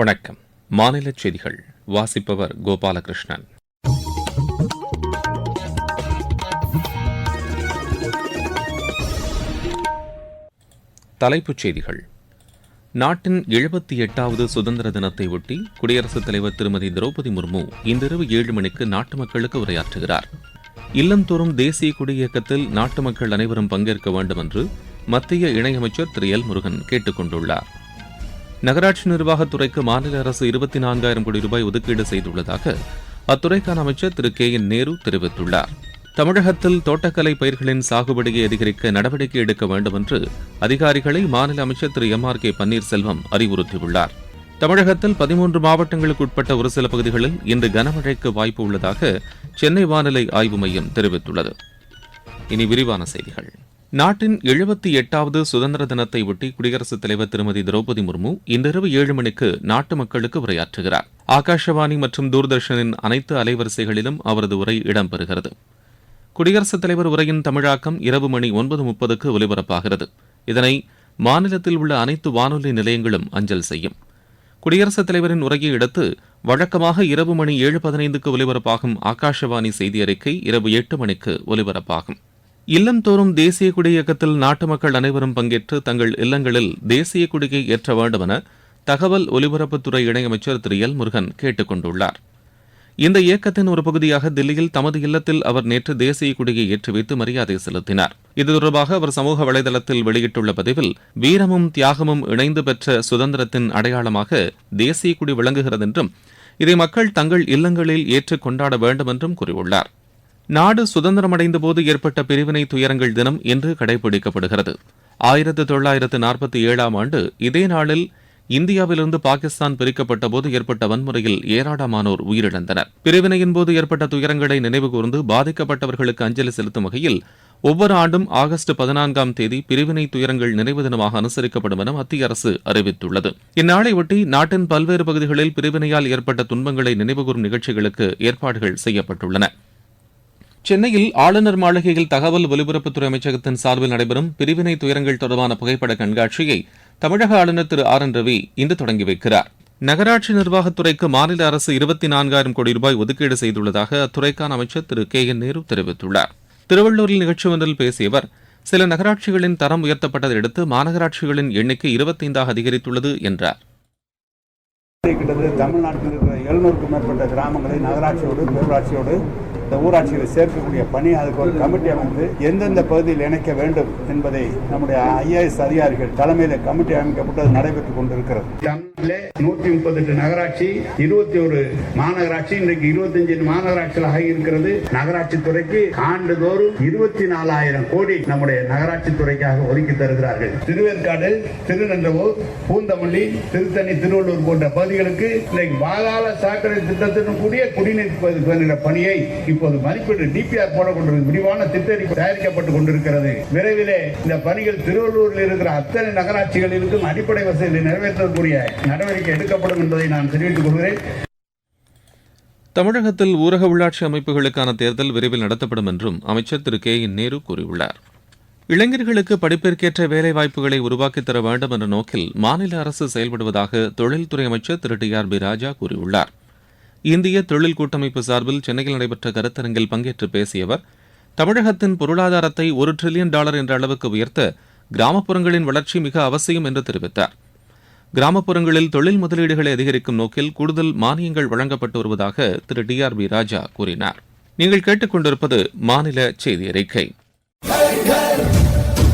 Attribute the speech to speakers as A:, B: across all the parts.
A: வணக்கம் மாநில செய்திகள் வாசிப்பவர் கோபாலகிருஷ்ணன் தலைப்புச் செய்திகள் நாட்டின் எழுபத்தி எட்டாவது சுதந்திர தினத்தை ஒட்டி குடியரசுத் தலைவர் திருமதி திரௌபதி முர்மு இன்றிரவு ஏழு மணிக்கு நாட்டு மக்களுக்கு உரையாற்றுகிறார் இல்லந்தோறும் தேசிய கொடி இயக்கத்தில் நாட்டு மக்கள் அனைவரும் பங்கேற்க வேண்டும் என்று மத்திய இணையமைச்சர் திரு எல் முருகன் கேட்டுக் கொண்டுள்ளாா் நகராட்சி நிர்வாகத்துறைக்கு மாநில அரசு இருபத்தி நான்காயிரம் கோடி ரூபாய் ஒதுக்கீடு செய்துள்ளதாக அத்துறைக்கான அமைச்சர் திரு கே என் நேரு தெரிவித்துள்ளார் தமிழகத்தில் தோட்டக்கலை பயிர்களின் சாகுபடியை அதிகரிக்க நடவடிக்கை எடுக்க வேண்டும் என்று அதிகாரிகளை மாநில அமைச்சர் Thiru M R K Panneerselvam அறிவுறுத்தியுள்ளார் தமிழகத்தில் பதிமூன்று மாவட்டங்களுக்கு உட்பட்ட ஒரு சில பகுதிகளில் இன்று கனமழைக்கு வாய்ப்பு உள்ளதாக சென்னை வானிலை ஆய்வு மையம் தெரிவித்துள்ளது இனி விரிவான செய்திகள் நாட்டின் எழுபத்தி எட்டாவது சுதந்திர தினத்தை ஒட்டி குடியரசுத் தலைவர் திருமதி திரௌபதி முர்மு இன்றிரவு ஏழு மணிக்கு நாட்டு மக்களுக்கு உரையாற்றுகிறார் ஆகாஷவாணி மற்றும் தூர்தர்ஷனின் அனைத்து அலைவரிசைகளிலும் அவரது உரை இடம்பெறுகிறது குடியரசுத் தலைவர் உரையின் தமிழாக்கம் இரவு மணி ஒன்பது முப்பதுக்கு ஒலிபரப்பாகிறது இதனை மாநிலத்தில் உள்ள அனைத்து வானொலி நிலையங்களும் அஞ்சல் செய்யும் குடியரசுத் தலைவரின் உரையை அடுத்து வழக்கமாக இரவு மணி ஏழு பதினைந்துக்கு ஒலிபரப்பாகும் ஆகாஷவாணி செய்தி அறிக்கை இரவு எட்டு மணிக்கு ஒலிபரப்பாகும் இல்லந்தோறும் தேசிய குடி இயக்கத்தில் நாட்டு மக்கள் அனைவரும் பங்கேற்று தங்கள் இல்லங்களில் தேசிய குடியை ஏற்ற வேண்டும் என தகவல் ஒலிபரப்புத்துறை இணையமைச்சர் திரு எல் முருகன் கேட்டுக் கொண்டுள்ளார் இந்த இயக்கத்தின் ஒரு பகுதியாக தில்லியில் தமது இல்லத்தில் அவர் நேற்று தேசிய குடியை ஏற்றி வைத்து மரியாதை செலுத்தினார் இது தொடர்பாக அவர் சமூக வலைதளத்தில் வெளியிட்டுள்ள பதிவில் வீரமும் தியாகமும் இணைந்து பெற்ற சுதந்திரத்தின் அடையாளமாக தேசிய குடி விளங்குகிறது என்றும் இதை மக்கள் தங்கள் இல்லங்களில் ஏற்றுக் கொண்டாட வேண்டும் என்றும் கூறியுள்ளார் நாடு சுதந்திரமடைந்த போது ஏற்பட்ட பிரிவினை துயரங்கள் தினம் இன்று கடைபிடிக்கப்படுகிறது ஆயிரத்து தொள்ளாயிரத்து நாற்பத்தி ஏழாம் ஆண்டு இதே நாளில் இந்தியாவிலிருந்து பாகிஸ்தான் பிரிக்கப்பட்ட போது ஏற்பட்ட வன்முறையில் ஏராளமானோர் உயிரிழந்தனர் பிரிவினையின் போது ஏற்பட்ட துயரங்களை நினைவுகூர்ந்து பாதிக்கப்பட்டவர்களுக்கு அஞ்சலி செலுத்தும் வகையில் ஒவ்வொரு ஆண்டும் ஆகஸ்ட் பதினான்காம் தேதி பிரிவினை துயரங்கள் நினைவு தினமாக அனுசரிக்கப்படும் என மத்திய அரசு அறிவித்துள்ளது இந்நாளையொட்டி நாட்டின் பல்வேறு பகுதிகளில் பிரிவினையால் ஏற்பட்ட துன்பங்களை நினைவுகூரும் நிகழ்ச்சிகளுக்கு ஏற்பாடுகள் செய்யப்பட்டுள்ளன சென்னையில் ஆளுநர் மாளிகையில் தகவல் ஒலிபரப்புத்துறை அமைச்சகத்தின் சார்பில் நடைபெறும் பிரிவினை துயரங்கள் தொடர்பான புகைப்பட கண்காட்சியை தமிழக ஆளுநர் திரு ஆர் என் ரவி இன்று தொடங்கி வைக்கிறார் நகராட்சி நிர்வாகத்துறைக்கு மாநில அரசு இருபத்தி நான்காயிரம் கோடி ரூபாய் ஒதுக்கீடு செய்துள்ளதாக அத்துறைக்கான அமைச்சர் திரு கே என் நேரு தெரிவித்துள்ளார் திருவள்ளூரில் நிகழ்ச்சி ஒன்றில் பேசிய அவர் சில நகராட்சிகளின் தரம் உயர்த்தப்பட்டதை அடுத்து மாநகராட்சிகளின் எண்ணிக்கை இருபத்தைந்தாக அதிகரித்துள்ளது என்றார்
B: தமிழ்நாட்டில் இருக்கிற எழுநூறுக்கும் மேற்பட்ட கிராமங்களை நகராட்சியோடு பேராட்சியோடு இந்த ஊராட்சியில் சேர்க்கக்கூடிய பணி அதுக்கு ஒரு கமிட்டி அமைத்து எந்தெந்த பகுதியில் இணைக்க வேண்டும் என்பதை நம்முடைய ஐஏஎஸ் அதிகாரிகள் தலைமையில் கமிட்டி அமைக்கப்பட்டு நடைபெற்றுக் கொண்டிருக்கிறது நூத்தி முப்பத்தி எட்டு நகராட்சி இருபத்தி ஒரு மாநகராட்சி இன்றைக்கு இருபத்தி அஞ்சு மாநகராட்சிகளாக இருக்கிறது நகராட்சி துறைக்கு ஆண்டுதோறும் இருபத்தி நாலாயிரம் கோடி நம்முடைய நகராட்சி துறைக்காக ஒதுக்கி தருகிறார்கள் திருவேற்காடு திருநன்றவூர் பூந்தமல்லி திருத்தணி திருவள்ளூர் போன்ற பகுதிகளுக்கு இன்றைக்கு பாதாள சாக்கடை திட்டத்தினுடைய குடிநீர் பணியை இப்போது மதிப்பீடு டிபிஆர் போடப்பட்டிருக்கு விரிவான திட்டறி தயாரிக்கப்பட்டுக் கொண்டிருக்கிறது விரைவிலே இந்த பணிகள் திருவள்ளூரில் இருக்கிற அத்தனை நகராட்சிகளிலும் அடிப்படை வசதிகளை நிறைவேற்றக்கூடிய நடவடிக்கை எடுக்கப்படும் என்பதை நான் தெரிவித்துக் கொள்கிறேன்
A: தமிழகத்தில் ஊரக உள்ளாட்சி அமைப்புகளுக்கான தேர்தல் விரைவில் நடத்தப்படும் என்றும் அமைச்சர் திரு கே என் நேரு கூறியுள்ளார் இளைஞர்களுக்கு படிப்பிற்கேற்ற வேலைவாய்ப்புகளை உருவாக்கித் தர வேண்டும் என்ற நோக்கில் மாநில அரசு செயல்படுவதாக தொழில்துறை அமைச்சர் Thiru T R B Raja கூறியுள்ளாா் இந்திய தொழில் கூட்டமைப்பு சார்பில் சென்னையில் நடைபெற்ற கருத்தரங்கில் பங்கேற்று பேசிய அவர் தமிழகத்தின் பொருளாதாரத்தை ஒரு டிரில்லியன் டாலர் என்ற அளவுக்கு உயர்த்த கிராமப்புறங்களின் வளர்ச்சி மிக அவசியம் என்று தெரிவித்தார் கிராமப்புறங்களில் தொழில் முதலீடுகளை அதிகரிக்கும் நோக்கில் கூடுதல் மானியங்கள் வழங்கப்பட்டு வருவதாக Thiru T R B Raja கூறினார் நீங்கள் கேட்டுக்கொண்டிருப்பது மாநில செய்தி அறிக்கை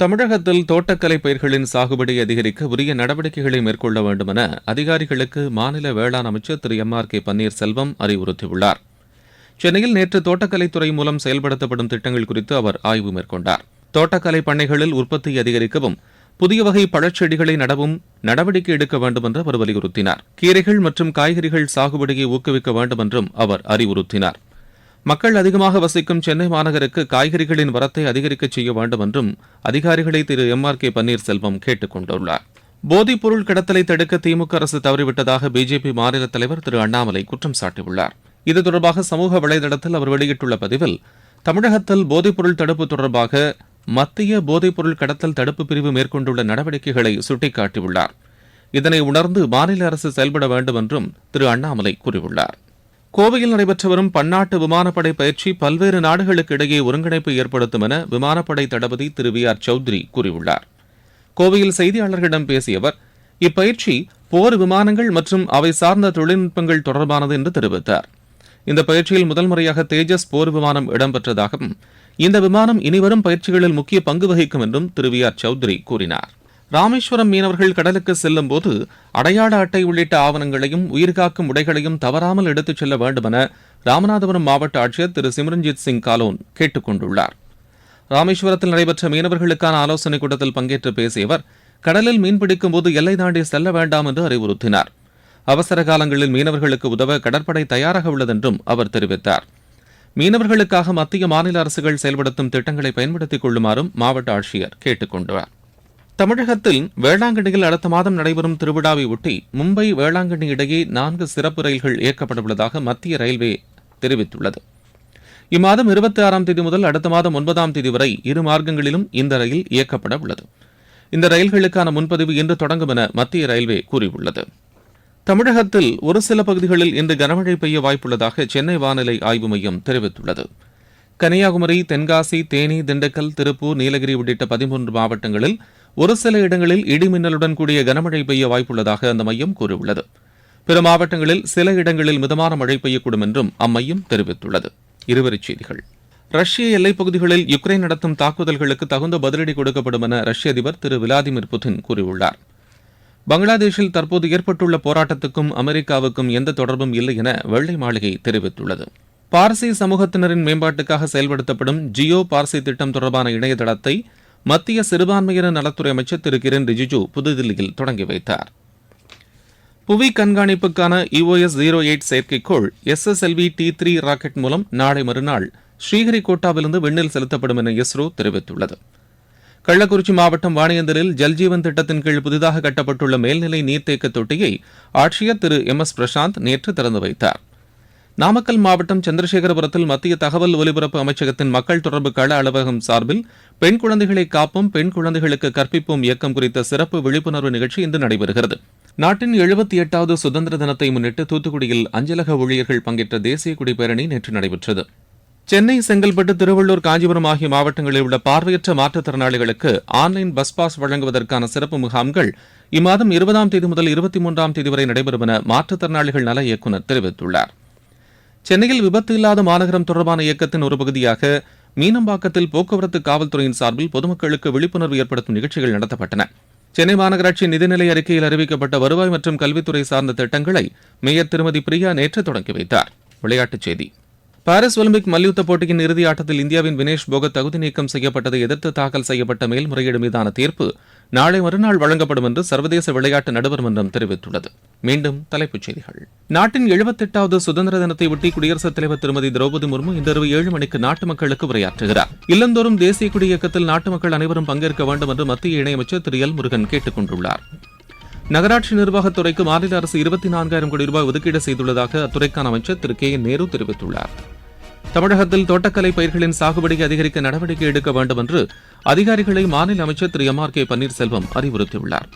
A: தமிழகத்தில் தோட்டக்கலை பயிர்களின் சாகுபடி அதிகரிக்க உரிய நடவடிக்கைகளை மேற்கொள்ள வேண்டுமென அதிகாரிகளுக்கு மாநில வேளாண் அமைச்சர் Thiru M R K Panneerselvam அறிவுறுத்தியுள்ளார் சென்னையில் நேற்று தோட்டக்கலைத்துறை மூலம் செயல்படுத்தப்படும் திட்டங்கள் குறித்து அவர் ஆய்வு மேற்கொண்டார் தோட்டக்கலை பண்ணைகளில் உற்பத்தியை அதிகரிக்கவும் புதிய வகை பழச்செடிகளை நடவும் நடவடிக்கை எடுக்க வேண்டும் என்று அவர் வலியுறுத்தினார் கீரைகள் மற்றும் காய்கறிகள் சாகுபடியை ஊக்குவிக்க வேண்டும் என்றும் அவர் அறிவுறுத்தினார் மக்கள் அதிகமாக வசிக்கும் சென்னை மாநகருக்கு காய்கறிகளின் வரத்தை அதிகரிக்க செய்ய வேண்டும் என்றும் அதிகாரிகளை Thiru M R K Panneerselvam கேட்டுக் கொண்டுள்ளார் போதைப் பொருள் கடத்தலை தடுக்க திமுக அரசு தவறிவிட்டதாக பிஜேபி மாநில தலைவர் திரு அண்ணாமலை குற்றம் சாட்டியுள்ளார் இது தொடர்பாக சமூக வலைதளத்தில் அவர் வெளியிட்டுள்ள பதிவில் தமிழகத்தில் போதைப்பொருள் தடுப்பு தொடர்பாக மத்திய போதைப்பொருள் கடத்தல் தடுப்பு பிரிவு மேற்கொண்டுள்ள நடவடிக்கைகளை சுட்டிக்காட்டியுள்ளார் இதனை உணர்ந்து மாநில அரசு செயல்பட வேண்டும் என்றும் திரு அண்ணாமலை கூறியுள்ளார் கோவையில் நடைபெற்று வரும் பன்னாட்டு விமானப்படை பயிற்சி பல்வேறு நாடுகளுக்கு இடையே ஒருங்கிணைப்பு ஏற்படுத்தும் என விமானப்படை தளபதி திரு வி ஆர் சௌத்ரி கூறியுள்ளார் கோவையில் செய்தியாளர்களிடம் பேசிய அவர் இப்பயிற்சி போர் விமானங்கள் மற்றும் அவை சார்ந்த தொழில்நுட்பங்கள் தொடர்பானது என்று தெரிவித்தார் இந்த பயிற்சியில் முதல் முறையாக தேஜஸ் போர் விமானம் இடம்பெற்றதாகவும் இந்த விமானம் இனிவரும் பயிற்சிகளில் முக்கிய பங்கு வகிக்கும் என்றும் திரு வி ஆர் சௌத்ரி கூறினார் ராமேஸ்வரம் மீனவர்கள் கடலுக்கு செல்லும் போது அடையாள அட்டை உள்ளிட்ட ஆவணங்களையும் உயிர்காக்கும் உடைகளையும் தவறாமல் எடுத்துச் செல்ல வேண்டுமென ராமநாதபுரம் மாவட்ட ஆட்சியர் திரு சிம்ரன்ஜித் சிங் காலோன் கேட்டுக் கொண்டுள்ளார் ராமேஸ்வரத்தில் நடைபெற்ற மீனவர்களுக்கான ஆலோசனைக் கூட்டத்தில் பங்கேற்று பேசிய அவர் கடலில் மீன்பிடிக்கும் போது எல்லை தாண்டி செல்ல வேண்டாம் என்று அறிவுறுத்தினார் அவசர காலங்களில் மீனவர்களுக்கு உதவ கடற்படை தயாராக உள்ளதென்றும் அவர் தெரிவித்தார் மீனவர்களுக்காக மத்திய மாநில அரசுகள் செயல்படுத்தும் திட்டங்களை பயன்படுத்திக் கொள்ளுமாறும் மாவட்ட ஆட்சியர் கேட்டுக் கொண்டார் தமிழகத்தில் வேளாங்கண்ணியில் அடுத்த மாதம் நடைபெறும் திருவிழாவை ஒட்டி மும்பை வேளாங்கண்ணி இடையே நான்கு சிறப்பு ரயில்கள் இயக்கப்படவுள்ளதாக மத்திய ரயில்வே தெரிவித்துள்ளது இம்மாதம் இருபத்தி ஆறாம் தேதி முதல் அடுத்த மாதம் ஒன்பதாம் தேதி வரை இரு மார்க்கங்களிலும் இந்த ரயில் இயக்கப்பட உள்ளது இந்த ரயில்களுக்கான முன்பதிவு இன்று தொடங்கும் என மத்திய ரயில்வே கூறியுள்ளது தமிழகத்தில் ஒரு சில பகுதிகளில் இன்று கனமழை பெய்ய வாய்ப்புள்ளதாக சென்னை வானிலை ஆய்வு மையம் தெரிவித்துள்ளது கன்னியாகுமரி தென்காசி தேனி திண்டுக்கல் திருப்பூர் நீலகிரி உள்ளிட்ட பதிமூன்று மாவட்டங்களில் ஒரு சில இடங்களில் இடிமின்னலுடன் கூடிய கனமழை பெய்ய வாய்ப்புள்ளதாக அந்த மையம் கூறியுள்ளது பிற மாவட்டங்களில் சில இடங்களில் மிதமான மழை பெய்யக்கூடும் என்றும் அம்மையம் தெரிவித்துள்ளது இருவரிச் செய்திகள் ரஷ்ய எல்லைப் பகுதிகளில் யுக்ரைன் நடத்தும் தாக்குதல்களுக்கு தகுந்த பதிலடி கொடுக்கப்படும் என ரஷ்ய அதிபர் திரு விளாடிமிர் புதின் கூறியுள்ளார் பங்களாதேஷில் தற்போது ஏற்பட்டுள்ள போராட்டத்துக்கும் அமெரிக்காவுக்கும் எந்த தொடர்பும் இல்லை என வெள்ளை மாளிகை தெரிவித்துள்ளது பார்சி சமூகத்தினரின் மேம்பாட்டுக்காக செயல்படுத்தப்படும் ஜியோ பார்சி திட்டம் தொடர்பான இணையதளத்தை மத்திய சிறுபான்மையினர் நலத்துறை அமைச்சர் திரு கிரண் ரிஜிஜு புதுதில்லியில் தொடங்கி வைத்தார் புவி கண்காணிப்புக்கான இஓஎஸ் ஜீரோ எயிட் செயற்கைக்கோள் எஸ்எஸ்எல்வி டி த்ரீ ராக்கெட் மூலம் நாளை மறுநாள் ஸ்ரீஹரிகோட்டாவிலிருந்து விண்ணில் செலுத்தப்படும் என இஸ்ரோ தெரிவித்துள்ளது கள்ளக்குறிச்சி மாவட்டம் வாணியந்தலில் ஜல்ஜீவன் திட்டத்தின் கீழ் புதிதாக கட்டப்பட்டுள்ள மேல்நிலை நீர்த்தேக்க தொட்டியை ஆட்சியர் திரு எம் எஸ் பிரசாந்த் நேற்று திறந்து வைத்தார் நாமக்கல் மாவட்டம் சந்திரசேகரபுரத்தில் மத்திய தகவல் ஒலிபரப்பு அமைச்சகத்தின் மக்கள் தொடர்பு கள அலுவலகம் சார்பில் பெண் குழந்தைகளை காப்போம் பெண் குழந்தைகளுக்கு கற்பிப்போம் இயக்கம் குறித்த சிறப்பு விழிப்புணர்வு நிகழ்ச்சி இன்று நடைபெறுகிறது நாட்டின் எழுபத்தி எட்டாவது சுதந்திர தினத்தை முன்னிட்டு தூத்துக்குடியில் அஞ்சலக ஊழியர்கள் பங்கேற்ற தேசிய குடி பேரணி நேற்று நடைபெற்றது சென்னை செங்கல்பட்டு திருவள்ளூர் காஞ்சிபுரம் ஆகிய மாவட்டங்களில் உள்ள பார்வையற்ற மாற்றுத்திறனாளிகளுக்கு ஆன்லைன் பஸ் பாஸ் வழங்குவதற்கான சிறப்பு முகாம்கள் இம்மாதம் இருபதாம் தேதி முதல் இருபத்தி மூன்றாம் தேதி வரை நடைபெறும் என மாற்றுத்திறனாளிகள் நல இயக்குநர் தெரிவித்துள்ளாா் சென்னையில் விபத்து இல்லாத மாநகரம் தொடர்பான இயக்கத்தின் ஒரு பகுதியாக மீனம்பாக்கத்தில் போக்குவரத்து காவல்துறையின் சார்பில் பொதுமக்களுக்கு விழிப்புணர்வு ஏற்படுத்தும் நிகழ்ச்சிகள் நடத்தப்பட்டன சென்னை மாநகராட்சி நிதிநிலை அறிக்கையில் அறிவிக்கப்பட்ட வருவாய் மற்றும் கல்வித்துறை சார்ந்த திட்டங்களை மேயர் திருமதி பிரியா நேற்று தொடங்கி வைத்தார் விளையாட்டுச் செய்தி பாரிஸ் ஒலிம்பிக் மல்யுத்த போட்டியின் இறுதி ஆட்டத்தில் இந்தியாவின் வினேஷ் போகத் தகுதி நீக்கம் செய்யப்பட்டதை எதிர்த்து தாக்கல் செய்யப்பட்ட மேல்முறையீடு மீதான தீர்ப்பு நாளை மறுநாள் வழங்கப்படும் என்று சர்வதேச விளையாட்டு நடுவர் மன்றம் தெரிவித்துள்ளது மீண்டும் தலைப்புச் செய்திகள் நாட்டின் எழுபத்தெட்டாவது சுதந்திர தினத்தை ஒட்டி குடியரசுத் தலைவர் திருமதி திரௌபதி முர்மு இந்த ஏழு மணிக்கு நாட்டு மக்களுக்கு உரையாற்றுகிறார் இல்லந்தோறும் தேசிய குடி இயக்கத்தில் நாட்டு மக்கள் அனைவரும் பங்கேற்க வேண்டும் என்று மத்திய இணையமைச்சர் திரு எல் முருகன் கேட்டுக் கொண்டுள்ளார் நகராட்சி நிர்வாகத்துறைக்கு மாநில அரசு இருபத்தி நான்காயிரம் கோடி ரூபாய் ஒதுக்கீடு செய்துள்ளதாக அத்துறைக்கான அமைச்சர் திரு கே என் நேரு தெரிவித்துள்ளார் தமிழகத்தில் தோட்டக்கலை பயிர்களின் சாகுபடியை அதிகரிக்க நடவடிக்கை எடுக்க வேண்டும் என்று அதிகாரிகளை மாநில அமைச்சர் Thiru M R K Panneerselvam அறிவுறுத்தியுள்ளார்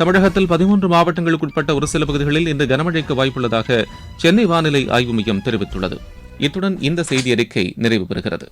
A: தமிழகத்தில் பதிமூன்று மாவட்டங்களுக்கு உட்பட்ட ஒரு சில பகுதிகளில் இன்று கனமழைக்கு வாய்ப்புள்ளதாக சென்னை வானிலை ஆய்வு மையம் தெரிவித்துள்ளது இத்துடன் இந்த செய்தி அறிக்கை நிறைவு பெறுகிறது